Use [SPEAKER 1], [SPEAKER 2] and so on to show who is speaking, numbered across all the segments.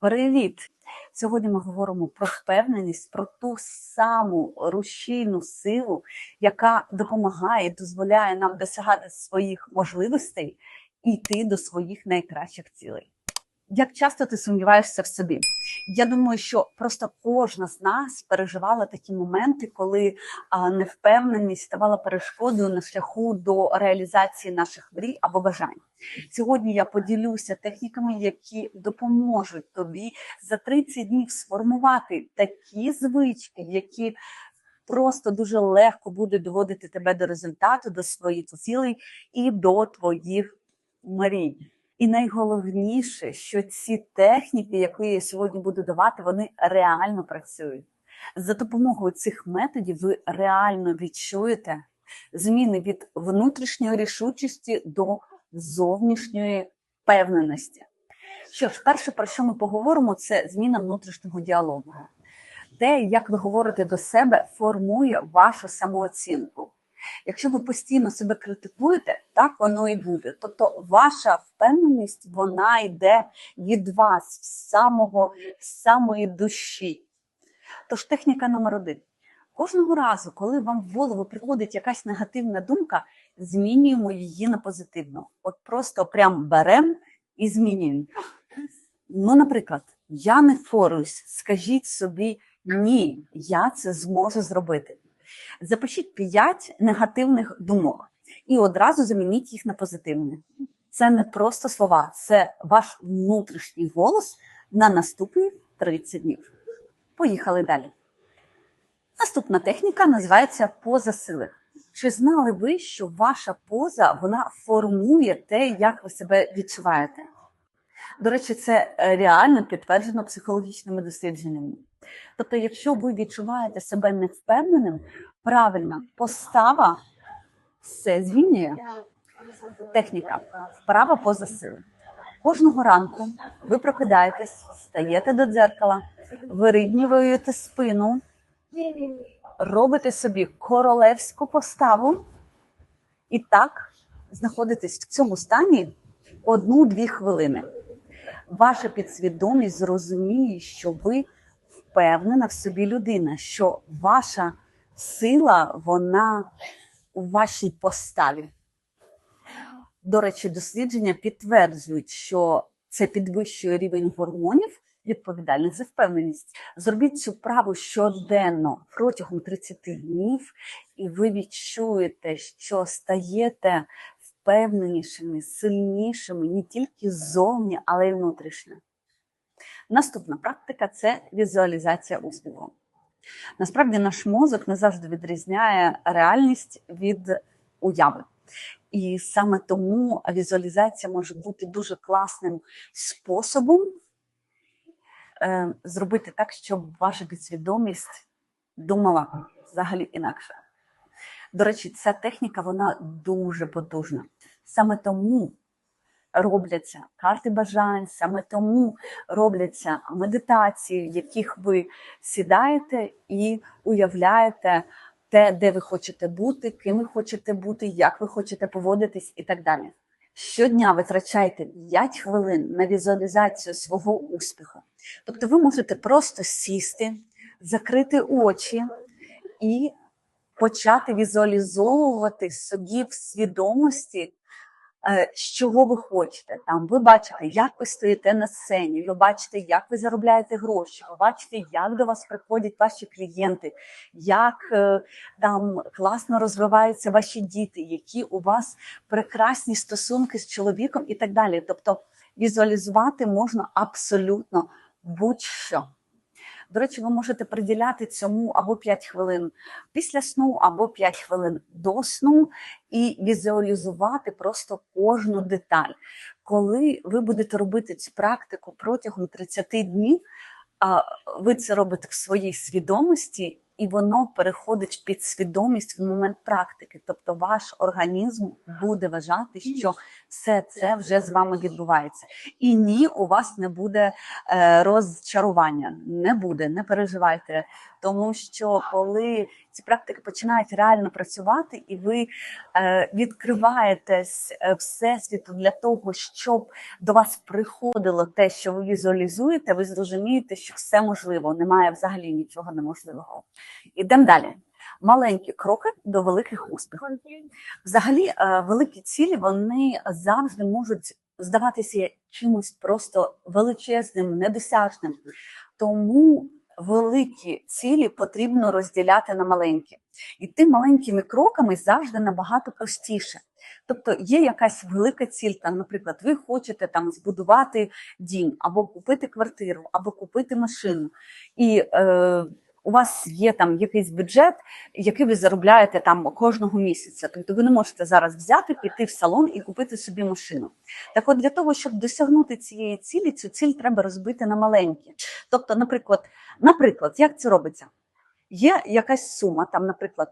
[SPEAKER 1] Привіт! Сьогодні ми говоримо про впевненість, про ту саму рушійну силу, яка допомагає, дозволяє нам досягати своїх можливостей і йти до своїх найкращих цілей. Як часто ти сумніваєшся в собі? Я думаю, що просто кожна з нас переживала такі моменти, коли невпевненість ставала перешкодою на шляху до реалізації наших мрій або бажань. Сьогодні я поділюся техніками, які допоможуть тобі за 30 днів сформувати такі звички, які просто дуже легко будуть доводити тебе до результату, до своїх цілей і до твоїх мрій. І найголовніше, що ці техніки, які я сьогодні буду давати, вони реально працюють. За допомогою цих методів ви реально відчуєте зміни від внутрішньої рішучості до зовнішньої впевненості. Що ж, перше, про що ми поговоримо, це зміна внутрішнього діалогу. Те, як ви говорите до себе, формує вашу самооцінку. Якщо ви постійно себе критикуєте, так воно і буде. Тобто ваша впевненість вона йде від вас, з самого з самої душі. Тож техніка номер один. Кожного разу, коли вам в голову приходить якась негативна думка, змінюємо її на позитивну. От просто прям беремо і змінюємо. Ну, наприклад, я не впораюсь, скажіть собі ні, я це зможу зробити. Запишіть 5 негативних думок і одразу замініть їх на позитивні. Це не просто слова, це ваш внутрішній голос на наступні 30 днів. Поїхали далі. Наступна техніка називається поза сили. Чи знали ви, що ваша поза вона формує те, як ви себе відчуваєте? До речі, це реально підтверджено психологічними дослідженнями. Тобто, якщо ви відчуваєте себе невпевненим, правильна постава все змінює. Техніка вправа поза сили. Кожного ранку ви прокидаєтесь, стаєте до дзеркала, вирівнюєте спину, робите собі королевську поставу і так знаходитесь в цьому стані одну-дві хвилини. Ваша підсвідомість зрозуміє, що ви впевнена в собі людина, що ваша сила вона у вашій поставі. До речі, дослідження підтверджують, що це підвищує рівень гормонів, відповідальних за впевненість. Зробіть цю праву щоденно протягом 30 днів, і ви відчуєте, що стаєте впевненішими, сильнішими не тільки ззовні, але й внутрішньо. Наступна практика це візуалізація успіху. Насправді наш мозок не завжди відрізняє реальність від уяви. І саме тому візуалізація може бути дуже класним способом е, зробити так, щоб ваша підсвідомість думала взагалі інакше. До речі, ця техніка вона дуже потужна. Саме тому робляться карти бажань, саме тому робляться медитації, в яких ви сідаєте і уявляєте те, де ви хочете бути, ким ви хочете бути, як ви хочете поводитись і так далі. Щодня витрачайте 5 хвилин на візуалізацію свого успіху. Тобто ви можете просто сісти, закрити очі і почати візуалізовувати собі в свідомості з чого ви хочете. Там ви бачите, як ви стоїте на сцені, ви бачите, як ви заробляєте гроші, ви бачите, як до вас приходять ваші клієнти, як е, там класно розвиваються ваші діти, які у вас прекрасні стосунки з чоловіком і так далі. Тобто візуалізувати можна абсолютно будь-що. До речі, ви можете приділяти цьому або 5 хвилин після сну, або 5 хвилин до сну, і візуалізувати просто кожну деталь. Коли ви будете робити цю практику протягом 30 днів, ви це робите в своїй свідомості і воно переходить в підсвідомість в момент практики. Тобто ваш організм буде вважати, що все це вже з вами відбувається. І ні, у вас не буде е, розчарування. Не буде, не переживайте. Тому що коли ці практики починають реально працювати, і ви е, відкриваєтесь е, всесвіту для того, щоб до вас приходило те, що ви візуалізуєте, ви зрозумієте, що все можливо, немає взагалі нічого неможливого. Ідемо далі. Маленькі кроки до великих успіхів. Взагалі, е, великі цілі вони завжди можуть здаватися чимось просто величезним, недосяжним. Тому великі цілі потрібно розділяти на маленькі. Іти маленькими кроками завжди набагато простіше. Тобто є якась велика ціль, там, наприклад, ви хочете там збудувати дім, або купити квартиру, або купити машину. І е, у вас є там якийсь бюджет, який ви заробляєте там кожного місяця. Тобто ви не можете зараз взяти, піти в салон і купити собі машину. Так от для того, щоб досягнути цієї цілі, цю ціль треба розбити на маленькі. Тобто, наприклад, наприклад, як це робиться? Є якась сума, там, наприклад,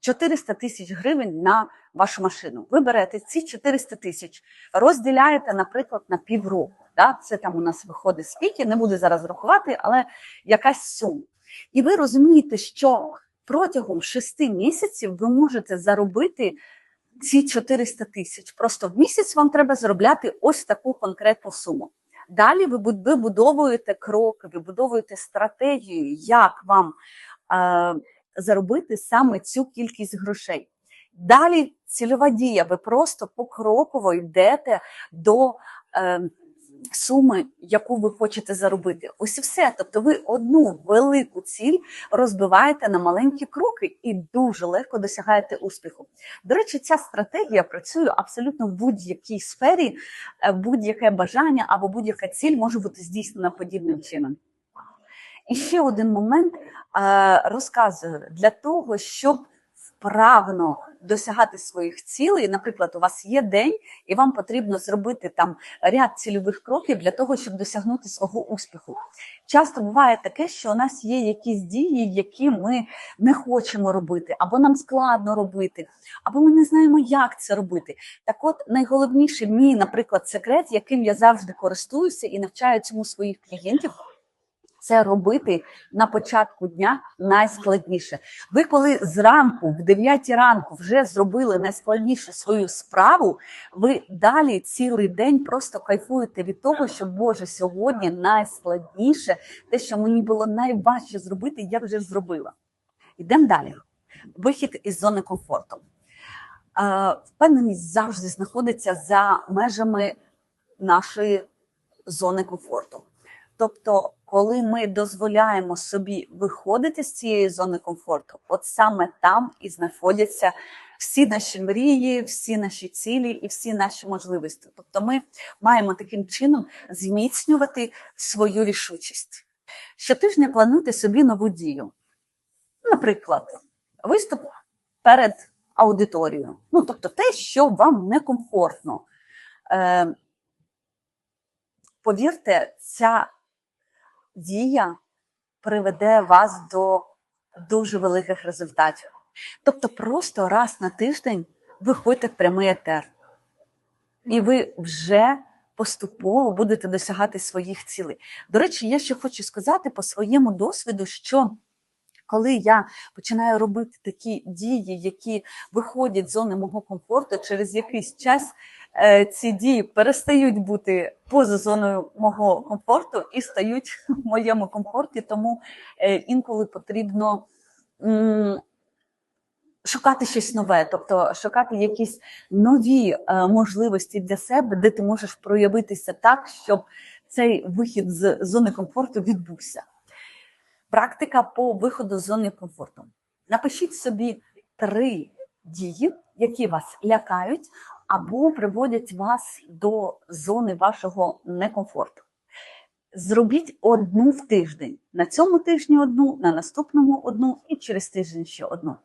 [SPEAKER 1] 400 тисяч гривень на вашу машину. Ви берете ці 400 тисяч, розділяєте, наприклад, на півроку. Да? Це там у нас виходить скільки, не буду зараз рахувати, але якась сума. І ви розумієте, що протягом 6 місяців ви можете заробити ці 400 тисяч. Просто в місяць вам треба заробляти ось таку конкретну суму. Далі ви вибудовуєте кроки, вибудовуєте стратегію, як вам е, заробити саме цю кількість грошей. Далі цільова дія. Ви просто покроково йдете до е, суми, яку ви хочете заробити. Ось і все. Тобто, ви одну велику ціль розбиваєте на маленькі кроки і дуже легко досягаєте успіху. До речі, ця стратегія працює абсолютно в будь-якій сфері, е, будь-яке бажання або будь-яка ціль може бути здійснена подібним чином. І ще один момент е, розказую для того, щоб вправно досягати своїх цілей. Наприклад, у вас є день, і вам потрібно зробити там ряд цільових кроків для того, щоб досягнути свого успіху. Часто буває таке, що у нас є якісь дії, які ми не хочемо робити, або нам складно робити, або ми не знаємо, як це робити. Так, от найголовніший мій, наприклад, секрет, яким я завжди користуюся і навчаю цьому своїх клієнтів. Це робити на початку дня найскладніше. Ви коли зранку, в 9 ранку, вже зробили найскладнішу свою справу, ви далі цілий день просто кайфуєте від того, що Боже, сьогодні найскладніше, те, що мені було найважче зробити, я вже зробила. Йдемо далі. Вихід із зони комфорту. Е, Впевненість завжди знаходиться за межами нашої зони комфорту. Тобто, коли ми дозволяємо собі виходити з цієї зони комфорту, от саме там і знаходяться всі наші мрії, всі наші цілі і всі наші можливості. Тобто, ми маємо таким чином зміцнювати свою рішучість. Щотижня плануйте собі нову дію. Наприклад, виступ перед аудиторією. Ну, тобто, те, що вам некомфортно. Е, повірте, ця дія приведе вас до дуже великих результатів. Тобто, просто раз на тиждень виходьте в прямий етер, і ви вже поступово будете досягати своїх цілей. До речі, я ще хочу сказати по своєму досвіду, що коли я починаю робити такі дії, які виходять з зони мого комфорту, через якийсь час ці дії перестають бути поза зоною мого комфорту і стають в моєму комфорті, тому е, інколи потрібно шукати щось нове, тобто шукати якісь нові е, можливості для себе, де ти можеш проявитися так, щоб цей вихід з зони комфорту відбувся. Практика по виходу з зони комфорту. Напишіть собі три дії, які вас лякають або приводять вас до зони вашого некомфорту. Зробіть одну в тиждень. На цьому тижні одну, на наступному одну і через тиждень ще одну.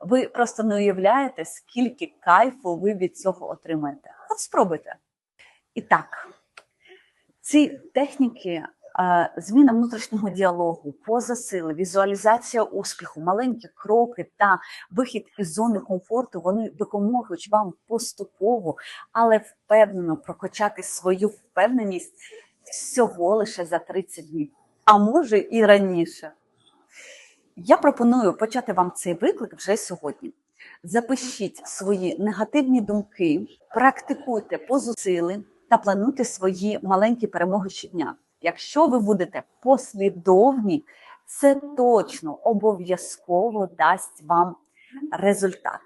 [SPEAKER 1] Ви просто не уявляєте, скільки кайфу ви від цього отримаєте. От спробуйте. І так, ці техніки зміна внутрішнього діалогу, поза сили, візуалізація успіху, маленькі кроки та вихід із зони комфорту, вони допоможуть вам поступово, але впевнено прокачати свою впевненість всього лише за 30 днів, а може і раніше. Я пропоную почати вам цей виклик вже сьогодні. Запишіть свої негативні думки, практикуйте позу сили та плануйте свої маленькі перемоги щодня. Якщо ви будете послідовні, це точно обов'язково дасть вам результат.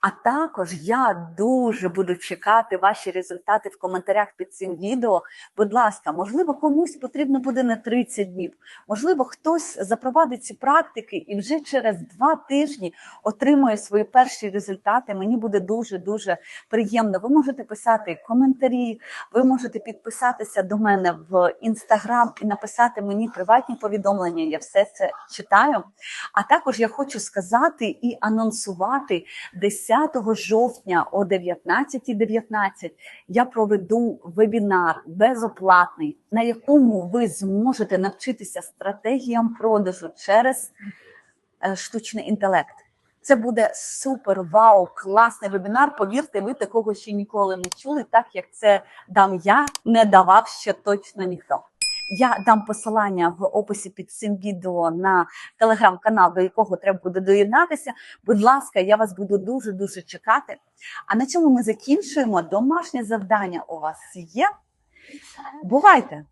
[SPEAKER 1] А також я дуже буду чекати ваші результати в коментарях під цим відео. Будь ласка, можливо, комусь потрібно буде не 30 днів, можливо, хтось запровадить ці практики і вже через два тижні отримує свої перші результати. Мені буде дуже дуже приємно. Ви можете писати коментарі, ви можете підписатися до мене в інстаграм і написати мені приватні повідомлення. Я все це читаю. А також я хочу сказати і анонсувати 10 жовтня о 19.19 я проведу вебінар безоплатний, на якому ви зможете навчитися стратегіям продажу через е, штучний інтелект. Це буде супер вау, класний вебінар. Повірте, ви такого ще ніколи не чули, так як це дам я, не давав ще точно ніхто. Я дам посилання в описі під цим відео на телеграм-канал, до якого треба буде доєднатися. Будь ласка, я вас буду дуже дуже чекати. А на цьому ми закінчуємо. Домашнє завдання у вас є. Бувайте!